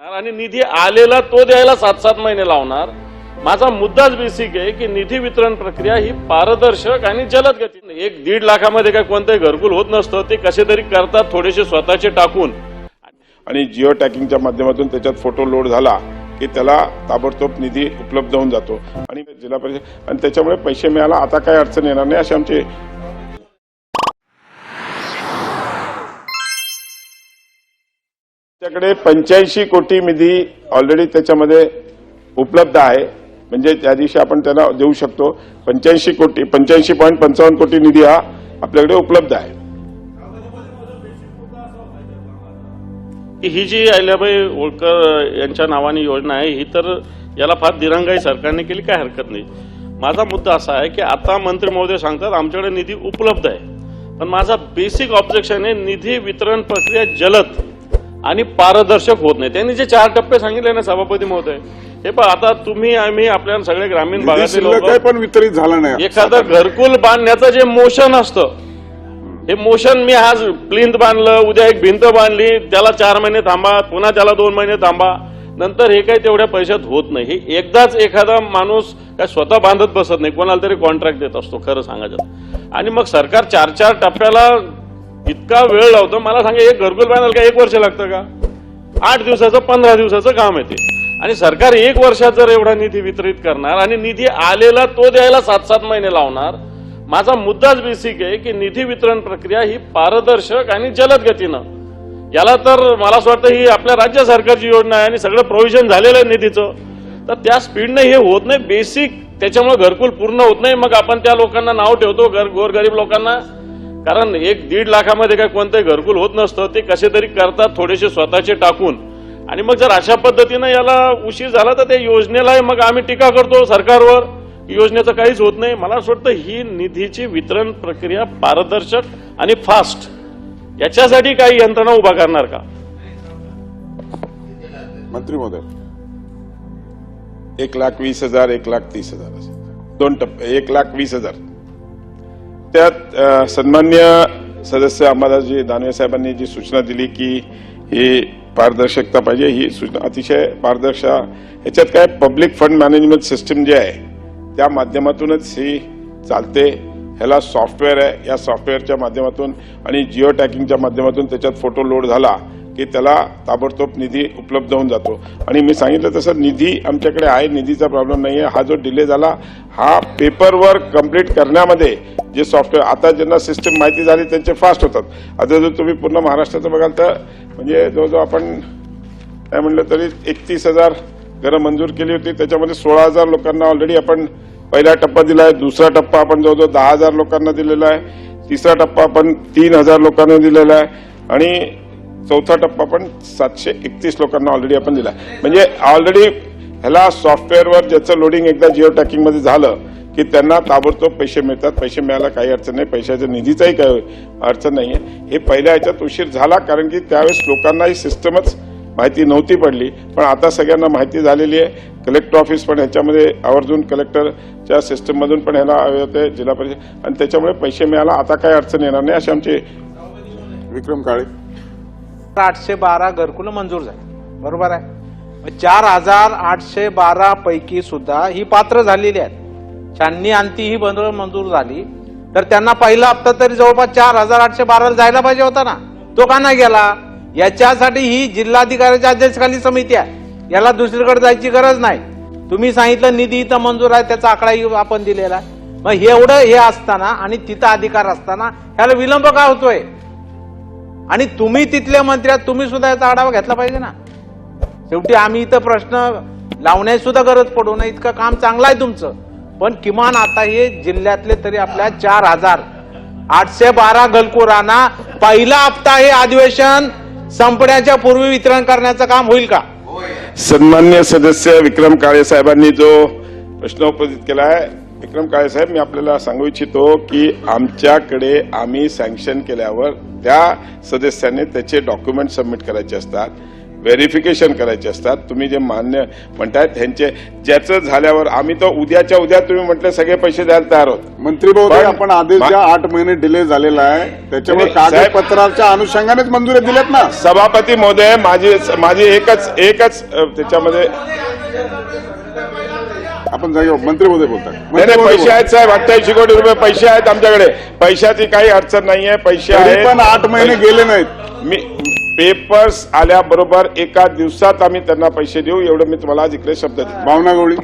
आणि निधी आलेला तो द्यायला सात सात महिने लावणार. माझा मुद्दाच बेसिक आहे की निधी वितरण प्रक्रिया ही पारदर्शक आणि जलद गती एक दीड लाखामध्ये काय कोणतंही घरकुल होत नसतं ते कसे तरी करतात थोडेसे स्वतःचे टाकून. आणि जिओ टॅकिंगच्या माध्यमातून त्याच्यात फोटो लोड झाला की त्याला ताबडतोब निधी उपलब्ध होऊन जातो. आणि जिल्हा परिषद आणि त्याच्यामुळे पैसे मिळाला आता काही अडचण येणार नाही असे आमचे आमच्याकडे पंच्याऐंशी कोटी निधी ऑलरेडी त्याच्यामध्ये उपलब्ध आहे. म्हणजे त्या दिवशी आपण त्यांना देऊ शकतो. पंच्याऐंशी कोटी पंच्याऐंशी पॉईंट पंचावन्न कोटी निधी हा आपल्याकडे उपलब्ध आहे. ही जी अहिल्याबाई होळकर यांच्या नावाने योजना आहे ही तर याला फार दिरंगाई सरकारने केली काय हरकत नाही. माझा मुद्दा असा आहे की आता मंत्री महोदय सांगतात आमच्याकडे निधी उपलब्ध आहे. पण माझा बेसिक ऑब्जेक्शन आहे निधी वितरण प्रक्रिया जलद आणि पारदर्शक होत नाही. त्यांनी जे चार टप्पे सांगितले ना सभापती महोदय हे पण आता तुम्ही आम्ही आपल्या सगळे ग्रामीण भागातील लोक पण वितरित झाला नाही. एखादं घरकुल बांधण्याचं जे मोशन असतं हे मोशन मी आज प्लिंथ बांधलं उद्या एक भिंत बांधली त्याला चार महिने थांबा पुन्हा त्याला दोन महिने थांबा नंतर हे काही तेवढ्या पैशात होत नाही. हे एकदाच एखादा माणूस काय स्वतः बांधत बसत नाही कोणाला तरी कॉन्ट्रॅक्ट देत असतो खरं सांगायचं. आणि मग सरकार चार चार टप्प्याला इतका वेळ लावतो मला सांगा एक घरकुल बांधायला काय एक वर्ष लागतं का? आठ दिवसाचं पंधरा दिवसाचं काम येते आणि सरकार एक वर्षात जर एवढा निधी वितरित करणार आणि निधी आलेला तो द्यायला सात सात महिने लावणार माझा मुद्दाच बेसिक आहे की निधी वितरण प्रक्रिया ही पारदर्शक आणि जलद गतीनं. याला तर मला असं वाटतं ही आपल्या राज्य सरकारची योजना आहे आणि सगळं प्रोव्हिजन झालेलं आहे निधीचं. तर त्या स्पीडने हे होत नाही बेसिक त्याच्यामुळे घरकुल पूर्ण होत नाही. मग आपण त्या लोकांना नाव ठेवतो घर गोरगरीब लोकांना. कारण एक दीड लाखामध्ये काय कोणतंही घरकुल होत नसतं ते कसे तरी करतात थोडेसे स्वतःचे टाकून. आणि मग जर अशा पद्धतीनं याला उशीर झाला तर त्या योजनेला मग आम्ही टीका करतो सरकारवर. योजनेचं काहीच होत नाही. मला असं वाटतं ही निधीची वितरण प्रक्रिया पारदर्शक आणि फास्ट याच्यासाठी काही यंत्रणा उभा करणार का? मंत्री महोदय एक लाख वीस हजार एक लाख तीस हजार दोन टप्पे एक लाख वीस हजार. त्यात सन्मान्य सदस्य अंबादासजी दानवे साहेबांनी जी सूचना दिली की ही पारदर्शकता पाहिजे ही सूचना अतिशय पारदर्शक याच्यात काय पब्लिक फंड मॅनेजमेंट सिस्टीम जे आहे त्या माध्यमातूनच ही चालते. ह्याला सॉफ्टवेअर आहे या सॉफ्टवेअरच्या माध्यमातून आणि जिओ टॅकिंगच्या माध्यमातून त्याच्यात फोटो लोड झाला. की त्याला ताबडतोब निधी उपलब्ध होऊन जातो. आणि मी सांगितलं तसं निधी आमच्याकडे आहे निधीचा प्रॉब्लेम नाही आहे हा जो डिले झाला हा पेपर वर्क कंप्लीट करण्यामध्ये जे सॉफ्टवेअर आता ज्यांना सिस्टम माहिती झाली त्यांचे फास्ट होतात. आता जर तुम्ही पूर्ण महाराष्ट्राचं बघाल तर म्हणजे जवळजवळ आपण काय म्हणलं तरी एकतीस हजार घरं मंजूर केली होती. त्याच्यामध्ये सोळा हजार लोकांना ऑलरेडी आपण पहिला टप्पा दिला आहे दुसरा टप्पा आपण जवळजवळ दहा हजार लोकांना दिलेला आहे तिसरा टप्पा आपण तीन हजार लोकांना दिलेला आहे. आणि चौथा टप्पा पण सातशे एकतीस लोकांना ऑलरेडी आपण दिला. म्हणजे ऑलरेडी ह्याला सॉफ्टवेअरवर ज्याचं लोडिंग एकदा जिओ टॅकिंगमध्ये झालं की त्यांना ताबडतोब पैसे मिळतात. पैसे मिळायला काही अडचण नाही. पैशाच्या निधीचाही काही अडचण नाही आहे हे पहिल्या ह्याच्यात उशीर झाला कारण की त्यावेळेस लोकांना ही सिस्टमच माहिती नव्हती पडली. पण आता सगळ्यांना माहिती झालेली आहे. कलेक्टर ऑफिस पण ह्याच्यामध्ये आवर्जून कलेक्टरच्या सिस्टममधून पण ह्याला होते जिल्हा परिषद. आणि त्याच्यामुळे पैसे मिळायला आता काही अडचण येणार नाही असे आमचे विक्रम काळे. आठशे बारा घरकुलं मंजूर झाली. बरोबर आहे? चार हजार आठशे बारा पैकी सुद्धा ही पात्र झालेली आहेत. छाननी अंती ही बंद मंजूर झाली तर त्यांना पहिला हप्ता तरी जवळपास चार हजार आठशे बाराला जायला पाहिजे होता ना? तो का नाही गेला? याच्यासाठी ही जिल्हाधिकाऱ्याच्या अध्यक्षखाली समिती आहे. याला दुसरीकडे जायची गरज नाही. तुम्ही सांगितलं निधी इथं मंजूर आहे त्याचा आकडाही आपण दिलेला आहे. मग हे एवढं हे असताना आणि तिथं अधिकार असताना ह्याला विलंब का होतोय? आणि तुम्ही तिथल्या मंत्र्यात तुम्ही सुद्धा याचा आढावा घेतला पाहिजे ना. शेवटी आम्ही इथं प्रश्न लावण्याची सुद्धा गरज पडू नये इतकं काम चांगलं आहे तुमचं. पण किमान आता हे जिल्ह्यातले तरी आपल्या चार हजार आठशे बारा गलकुरांना पहिला हप्ता हे अधिवेशन संपण्याच्या पूर्वी वितरण करण्याचं काम होईल का? सन्मान्य सदस्य विक्रम काळे साहेबांनी जो प्रश्न उपस्थित केला आहे विक्रम काळे साहेब मी आपल्याला सांगू इच्छितो की आमच्याकडे आम्ही सँक्शन केल्यावर त्या सदस्याने त्याचे डॉक्युमेंट सबमिट करायचे असतात व्हेरिफिकेशन करायचे असतात. तुम्ही जे मान्य म्हणताय त्यांचे ज्याचं झाल्यावर आम्ही तर उद्याच्या उद्या तुम्ही म्हटले सगळे पैसे द्यायला तयार आहोत. मंत्री महोदय पण- आपण आदेश ज्या मा- आठ महिने डिले झालेला आहे त्याच्यामुळे कागदपत्राच्या अनुषंगानेच मंजुरी दिल्यात ना? सभापती महोदय माझी माझी एकच एकच त्याच्यामध्ये आपण जागेवर मंत्री महोदय बोलतात पैसे आहेत साहेब अठ्ठ्याऐंशी कोटी रुपये पैसे आहेत आमच्याकडे. पैशाची काही अडचण नाहीये पैसे आहेत. पण आठ महिने गेले नाहीत. मी पेपर्स आल्याबरोबर एका दिवसात आम्ही त्यांना पैसे देऊ एवढं मी तुम्हाला आज इकडे शब्द भावना गवळी.